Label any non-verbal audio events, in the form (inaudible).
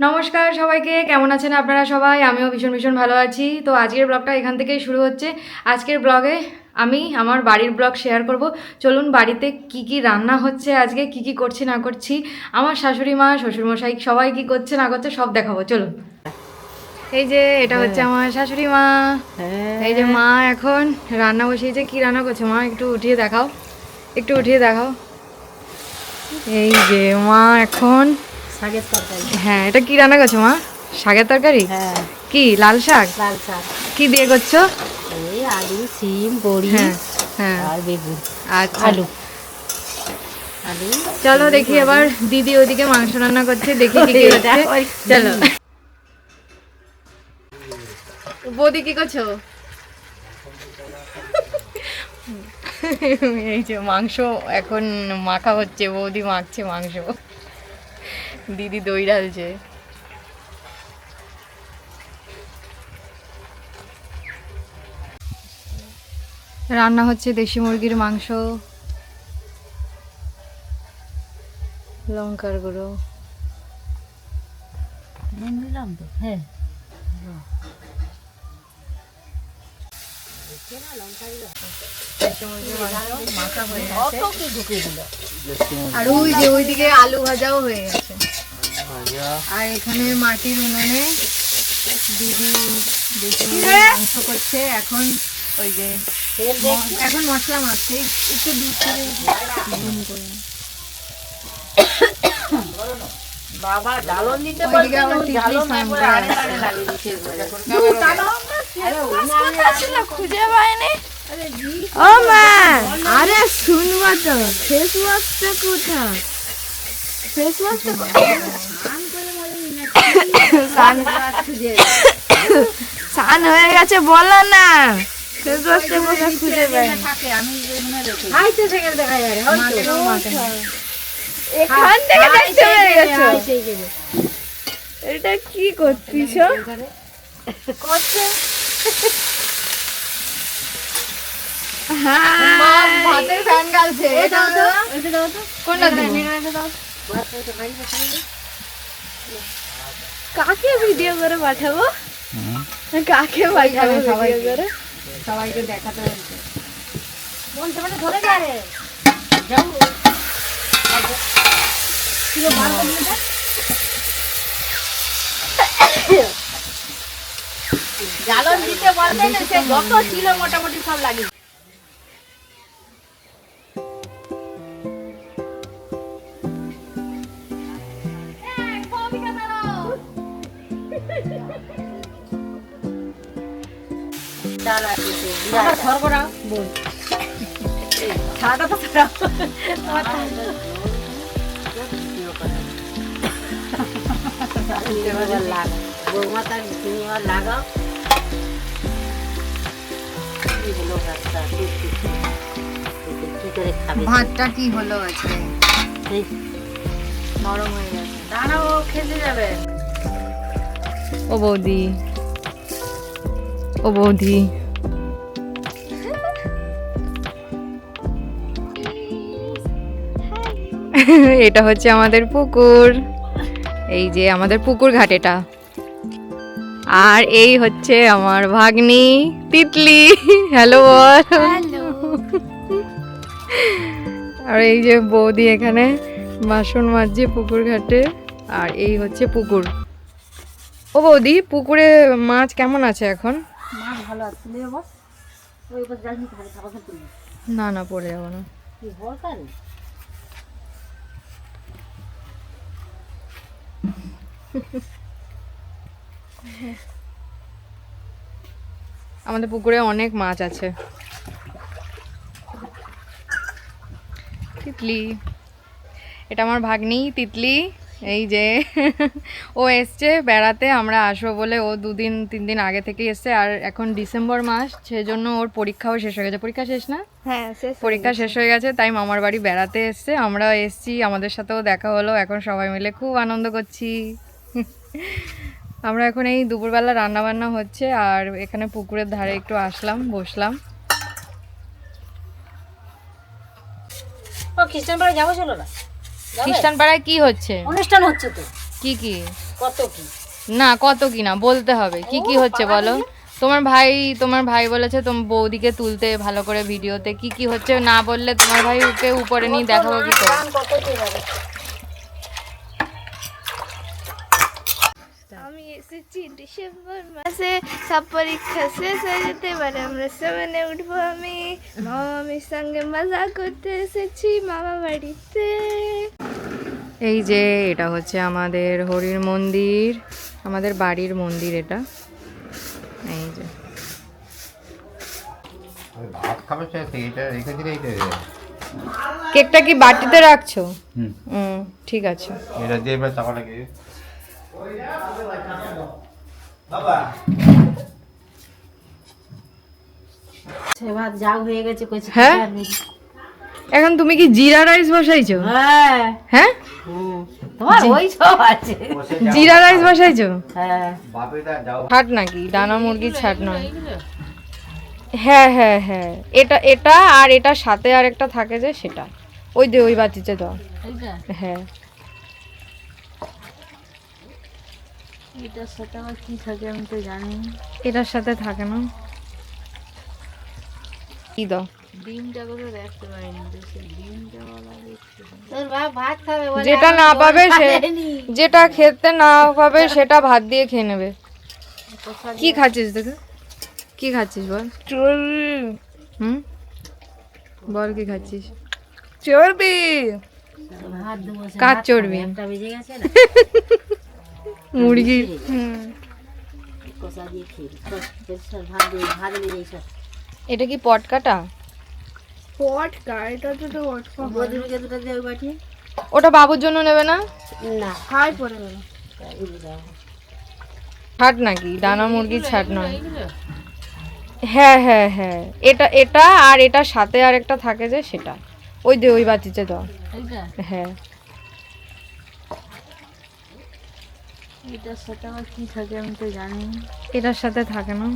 নমস্কার সবাইকে কেমন আছেন আপনারা সবাই? আমিও ভীষণ ভীষণ ভালো আছি। তো আজকের ব্লগটা এখান থেকেই শুরু হচ্ছে। আজকের ব্লগে আমি আমার বাড়ির ব্লগ শেয়ার করব। চলুন বাড়িতে কি কি রান্না হচ্ছে আজকে কি কি করছি না করছি? আমার শাশুড়ি মা শ্বশুরমশাই সবাই কি করছে না করছে সব দেখাবো। চলুন। এই যে এটা হচ্ছে আমার শাশুড়ি মা। এই যে মা এখন রান্না বসিয়েছে। কি রান্না করছে? মা একটু উঠিয়ে দেখাও। একটু উঠিয়ে দেখাও। এই যে মা এখন শাকের তরকারি। হ্যাঁ এটা কি রান্না করছ মা? শাকের তরকারি? হ্যাঁ। কি লাল শাক? লাল শাক। কি দিয়ে করছ? এই আলু সিম বড়ি হ্যাঁ হ্যাঁ। আর বেগুন আচ্ছা। আলু। আলু চলো দেখি এবার দিদি ওদিকে মাংস রান্না করছে দেখি কি কি হচ্ছে। চলো। বৌদি কি করছ? এই যে মাংস এখন মাখা হচ্ছে বৌদি মাখছে মাংস। দিদি দই ঢালছে রান্না হচ্ছে দেশি মুরগির মাংস লঙ্কার গুঁড়ো। তো? হ্যাঁ। আর ওই যে ওইদিকে আলু ভাজাও হয়ে গেছে। আর এখানে মাটির উনুনে দিদি মুরগির মাংস করছে। এখন ওই যে এখন মশলা মারছে একটু দুধ করে নুন করে। বাবা দিতে একবার লাগিয়ে আরে খুঁজে পাইনি ও মা আরে শুনবা তো ফেস ওয়াশটা কোথায়? ফেস ওয়াশটা স্নান হয়ে গেছে বলো না। খুঁজে এখান থেকে দেখতে পেয়ে গেছো। এটা কি করছিস কোনটা? কাকে ভিডিও করে পাঠাবো? কাকে পাঠাবো ভিডিও করে? সবাইকে দেখাতে হচ্ছে বলতে মানে ধরে যা রে। যাও। জ্বালন দিতে বলতে না সে যত ছিল মোটামুটি সব লাগিয়ে লাগাও ভাতটা কি করে খাবে ভাতটা কি হলো আজকে? এই। নরম হয়ে গেছে। দাঁড়াও খেতে যাবে। ও বৌদি। ও বৌদি (laughs) এটা হচ্ছে আমাদের পুকুর। এই যে আমাদের পুকুর ঘাট এটা। আর এই হচ্ছে আমার ভাগ্নি তিতলি। (laughs) হ্যালো বল (laughs) আর এই যে বৌদি এখানে বাসন মাজছে পুকুর ঘাটে। আর এই হচ্ছে পুকুর। ও বৌদি পুকুরে মাছ কেমন আছে এখন? ভালো আছে। নিয়ে বস। ওই বস যাইনি খালি খাবার খেতে না না পড়ে যাব না। কি বল কার আমাদের পুকুরে অনেক মাছ আছে। তিতলি। এটা আমার ভাগ্নি তিতলি। এই যে (laughs) ও এসছে বেড়াতে আমরা আসব বলে ও দুদিন তিন দিন আগে থেকেই এসছে আর এখন ডিসেম্বর মাস সেজন্য ওর পরীক্ষাও শেষ হয়ে গেছে। পরীক্ষা শেষ না? হ্যাঁ পরীক্ষা শেষ হয়ে গেছে তাই মামার বাড়ি বেড়াতে এসছে। আমরা এসছি আমাদের সাথেও দেখা হলো এখন সবাই মিলে খুব আনন্দ করছি। (laughs) আমরা এখন এই দুপুরবেলা রান্না বান্না হচ্ছে আর এখানে পুকুরের ধারে একটু আসলাম বসলাম। ও খ্রিস্টান পাড়া যাব চলো না? খ্রিস্টান পাড়ায় কি হচ্ছে? অনুষ্ঠান হচ্ছে তো। কি কি? কত কি? না কত কি না বলতে হবে। কি কি হচ্ছে বলো? তোমার ভাই তোমার ভাই বলেছে তোমার বৌদিকে তুলতে ভালো করে ভিডিওতে। কি কি হচ্ছে না বললে তোমার ভাই ওকে উপরে নিয়ে দেখাবো কি করে? আমি এসেছি ডিসেম্বর মাসে সব পরীক্ষা শেষ হয়ে যেতে এবারে আমরা সেভেনে উঠবো আমি। মামা মামির সঙ্গে মজা করতে এসেছি মামা বাড়িতে। এই যে এটা হচ্ছে আমাদের হরির মন্দির আমাদের বাড়ির মন্দির এটা। এই যে। কেকটা কি বাটিতে রাখছো? হুম। ঠিক আছে। এটা দিয়ে এবার চাপা লাগে ভাত যাও হয়ে গেছে হ্যাঁ? এখন তুমি কি জিরা রাইস বসাইছো? হ্যাঁ। হ্যাঁ। তোমার ওই সব আছে। জিরা রাইস বসাইছো? হ্যাঁ। ছাট নাকি? ডানা মুরগির ছাট নয়। হ্যাঁ হ্যাঁ হ্যাঁ। এটা এটা আর এটা সাথে আর একটা থাকে যে সেটা। ওই দে ওই বাটিতে দাও। হ্যাঁ। এটার সাথে আমার কি থাকে আমি তো জানি। এটার সাথে থাকে না। কি দাও? ডিমটা করে দেখতে পারিনি তো সেই ডিমটা তোর বাপ ভাত খাবে যেটা না পাবে সে যেটা খেতে না পাবে সেটা ভাত দিয়ে খেয়ে নেবে। কি খাচ্ছিস দেখে? কি খাচ্ছিস বল? হুম? বল কি খাচ্ছিস? চর্বি। ভাত দেবো সে কার চর্বি? গেছে (laughs) এটা কি পট কাটা পটকা এটা তো তো পটকা বদলুকে দুটো দিয়ে বাটি ওটা বাবুর জন্য নেবে না? না। হাই পড়ে গেল। ছাট নাকি? ডানা মুরগির ছাট নয়। হ্যাঁ হ্যাঁ হ্যাঁ। এটা এটা আর এটা সাথে আর একটা থাকে যে সেটা। ওই দে ওই বাটিতে দাও। এইটা? হ্যাঁ। এটার সাথে আমার কি থাকে আমি তো জানি। এটার সাথে থাকে না।